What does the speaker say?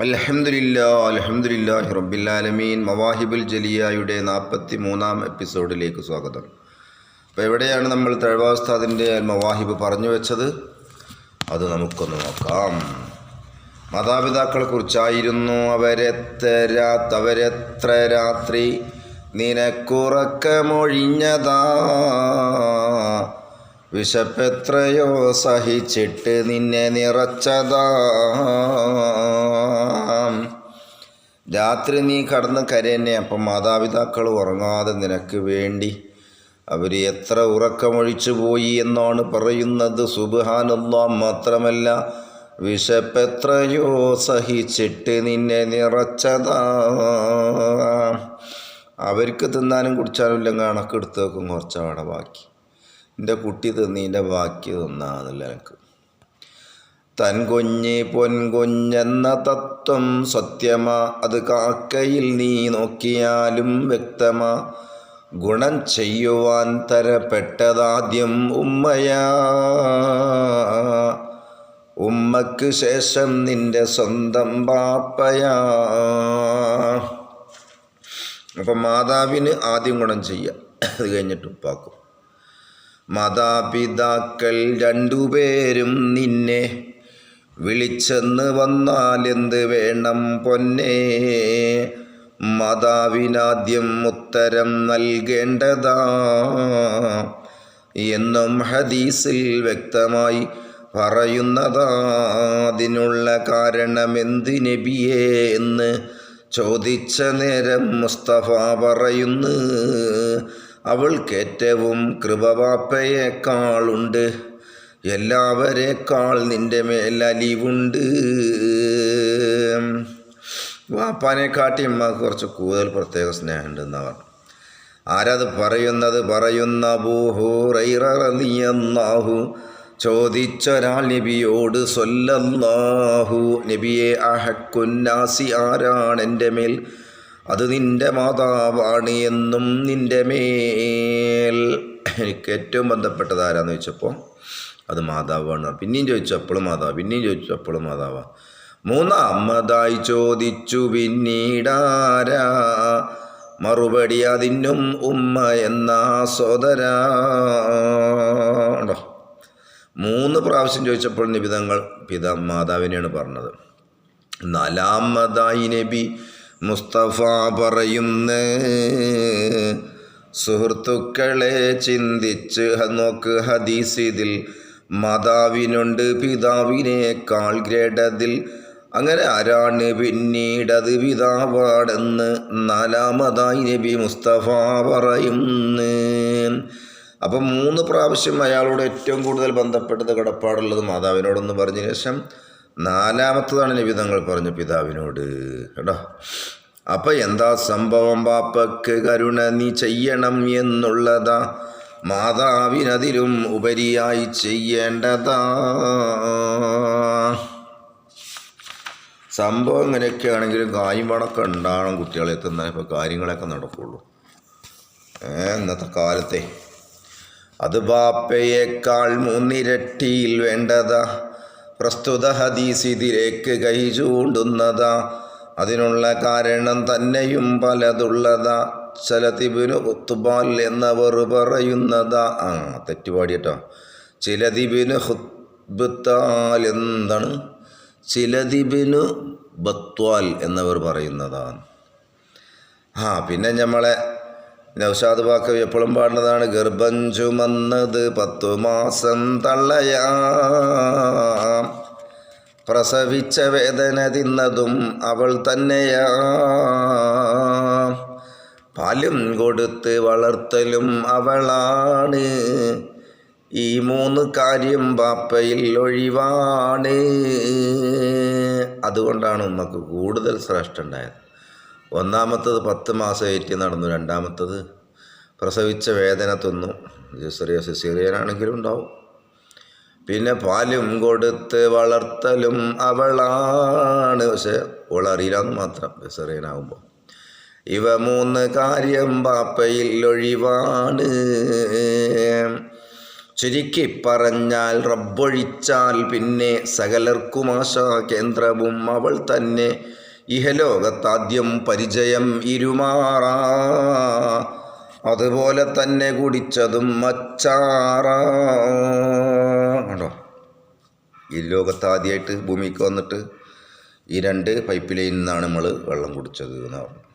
അലഹമില്ല അലഹമില്ല റബ്ബില്ലാലമീൻ. മവാഹിബുൽ ജലിയായുടെ നാൽപ്പത്തി മൂന്നാം എപ്പിസോഡിലേക്ക് സ്വാഗതം. അപ്പോൾ എവിടെയാണ് നമ്മൾ തഴവാസ്താദിന്റെ മവാഹിബ് പറഞ്ഞു വെച്ചത്? അത് നമുക്കൊന്ന് നോക്കാം. മാതാപിതാക്കളെ കുറിച്ചായിരുന്നു അവരെത്ര രാത്രി നിനക്കുറക്കമൊഴിഞ്ഞതാ വിശപ്പെത്രയോ സഹിച്ചിട്ട് നിന്നെ നിറച്ചതാ. രാത്രി നീ കടന്ന് കരയെന്നെ അപ്പം മാതാപിതാക്കൾ ഉറങ്ങാതെ നിനക്ക് വേണ്ടി. അവർ എത്ര ഉറക്കമൊഴിച്ചു പോയി എന്നാണ് പറയുന്നത്. സുബാനുള്ള മാത്രമല്ല വിശപ്പെത്രയോ സഹിച്ചിട്ട് നിന്നെ നിറച്ചതാ. അവർക്ക് തിന്നാനും കുടിച്ചാലും ഇല്ല കണക്കെടുത്ത് വെക്കും ബാക്കി. എന്റെ കുട്ടി തിന്നീന്റെ ബാക്കി തിന്നാന്നില്ല എനിക്ക്. തൻ കുഞ്ഞ് പൊൻകുഞ്ഞെന്ന തത്വം സത്യമാ അത് കാക്കയിൽ നീ നോക്കിയാലും വ്യക്തമാ. ഗുണം ചെയ്യുവാൻ തരപ്പെട്ടതാദ്യം ഉമ്മയാ. ഉമ്മക്ക് ശേഷം നിന്റെ സ്വന്തം പാപ്പയാ അപ്പം മാതാവിന് ആദ്യം ഗുണം ചെയ്യുക. അത് കഴിഞ്ഞിട്ട് ഉപ്പാക്കും. മാതാപിതാക്കൾ രണ്ടുപേരും നിന്നെ വിളിച്ചെന്ന് വന്നാൽ എന്ത് വേണം പൊന്നേ? മാതാവിനാദ്യം ഉത്തരം നൽകേണ്ടതാ. എന്നും ഹദീസിൽ വ്യക്തമായി പറയുന്നതാ. അതിനുള്ള കാരണമെന്ത് നബിയേ എന്ന് ചോദിച്ച നേരം മുസ്തഫ പറയുന്നു. അവൾക്കേറ്റവും കൃപവാപ്പയേക്കാളുണ്ട് എല്ലാവരേക്കാൾ നിന്റെ മേൽ അലിവുണ്ട്. വാപ്പാനെ കാട്ടി ഉമ്മക്ക് കുറച്ച് കൂടുതൽ പ്രത്യേക സ്നേഹമുണ്ട് എന്നാണ് പറഞ്ഞു. ആരത് പറയുന്നത് പറയുന്ന ബൂഹൂറൈറിയല്ലാഹു ചോദിച്ചൊരാൾ നബിയോട് സ്വല്ലാഹു നബിയെ അഹക്കുന്നാസി ആരാണ് എന്റെ മേൽ? അത് നിന്റെ മാതാവാണ് എന്നും നിന്റെ മേൽ. എനിക്ക് ഏറ്റവും ബന്ധപ്പെട്ടത് ആരാന്ന് ചോദിച്ചപ്പോൾ അത് മാതാവാണ്. പിന്നെയും ചോദിച്ചു അപ്പോഴും മാതാവ് പിന്നെയും ചോദിച്ചു അപ്പോഴും മാതാവ. മൂന്നാമതായി ചോദിച്ചു പിന്നീടാരാ? മറുപടി അതിനും ഉമ്മ എന്ന സോദരാ മൂന്ന് പ്രാവശ്യം ചോദിച്ചപ്പോൾ നിബിതങ്ങൾ പിത മാതാവിനെയാണ് പറഞ്ഞത്. നാലാമതായി നബി മുസ്തഫ പറയുന്ന സുഹൃത്തുക്കളെ ചിന്തിച്ച് നോക്ക് ഹദീസ് ഇതിൽ മാതാവിനുണ്ട് പിതാവിനേക്കാൾ ഗ്രേഡതിൽ. അങ്ങനെ ആരാണ് പിന്നീടത് പിതാവാടെന്ന് നാലാമതായി നബി മുസ്തഫ പറയുന്നു. അപ്പം മൂന്ന് പ്രാവശ്യം അയാളോട് ഏറ്റവും കൂടുതൽ ബന്ധപ്പെട്ടത് കടപ്പാടുള്ളത് മാതാവിനോടൊന്ന് പറഞ്ഞ ശേഷം നാലാമത്തതാണ് നബി തങ്ങൾ പറഞ്ഞു പിതാവിനോട്. കേട്ടോ? അപ്പം എന്താ സംഭവം? ബാപ്പക്ക് കരുണ നീ ചെയ്യണം എന്നുള്ളതാ. മാതാവിനതിലും ഉപരിയായി ചെയ്യേണ്ടതാ. സംഭവം ഇങ്ങനെയൊക്കെ ആണെങ്കിലും കായും ഉണ്ടാവണം കുട്ടികളെ എത്തുന്ന ഇപ്പോൾ കാര്യങ്ങളൊക്കെ നടക്കുള്ളൂ. ഇന്നത്തെ കാലത്തെ. അത് ബാപ്പയേക്കാൾ മൂന്നിരട്ടിയിൽ വേണ്ടതാ. പ്രസ്തുത ഹദീസ് ഇതിലേക്ക് കൈ ചൂണ്ടുന്നതാ. അതിനുള്ള കാരണം തന്നെയും പലതുള്ളതാ. ചലതിബിനു ഹുത്തുബാൽ എന്നവർ പറയുന്നതാ. ആ തെറ്റുപാടിയട്ടോ. ചിലതിബിന് ഹുബത്താൽ എന്താണ്? ചിലതിബിനു ബത്വാൽ എന്നവർ പറയുന്നതാണ് ആ പിന്നെ നമ്മളെ നൗഷാദ് വാക്ക് എപ്പോഴും പാടുന്നതാണ് ഗർഭം ചുമന്നത് പത്തു മാസം തള്ളയാ. പ്രസവിച്ച വേദന തിന്നതും അവൾ തന്നെയാ. പാലും കൊടുത്ത് വളർത്തലും അവളാണ്. ഈ മൂന്ന് കാര്യം ബാപ്പയിൽ ഒഴിവാണ്. അതുകൊണ്ടാണ് ഉമ്മക്ക് കൂടുതൽ ശ്രേഷ്ഠ ഉണ്ടായത്. ഒന്നാമത്തത് പത്ത് മാസം ഏറ്റി നടന്നു. രണ്ടാമത്തത് പ്രസവിച്ച വേദന തിന്നു. സിസറിയ സിസേറിയനാണെങ്കിലും ഉണ്ടാവും. പിന്നെ പാലും കൊടുത്ത് വളർത്തലും അവളാണ്. പക്ഷെ അറിയില്ലാന്ന് മാത്രം സിസറിയനാകുമ്പോൾ ഇവ മൂന്ന് കാര്യം ബാപ്പയിൽ ഒഴിവാണ്. ചുരുക്കി പറഞ്ഞാൽ റബ്ബൊഴിച്ചാൽ പിന്നെ സകലർക്കും ആശാ കേന്ദ്രവും അവൾ തന്നെ. ഇഹലോകത്താദ്യം പരിചയം ഇരുമാറാ. അതുപോലെ തന്നെ കുടിച്ചതും മച്ചാറോ ഈ ലോകത്താദ്യമായിട്ട് ഭൂമിക്ക് വന്നിട്ട് ഈ രണ്ട് പൈപ്പ് നിന്നാണ് നമ്മൾ വെള്ളം കുടിച്ചത് എന്ന് പറഞ്ഞു.